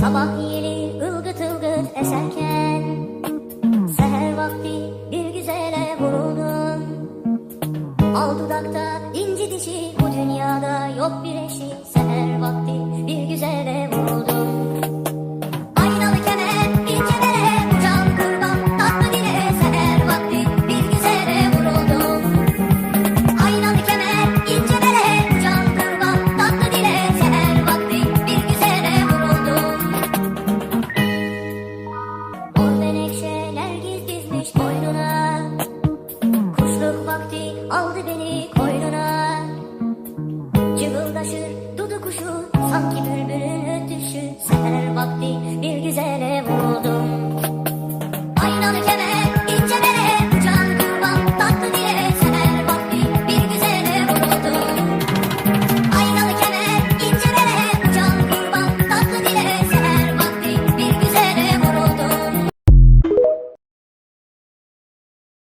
Sabah yeli ılgıt ılgıt eserken Seher vakti bir güzele vuruldum Al dudakta inci dişi bu dünyada yok bir eşi Seher vakti aldı beni koynuna. Cıvıldaşır dudu kuşu Sanki bülbülün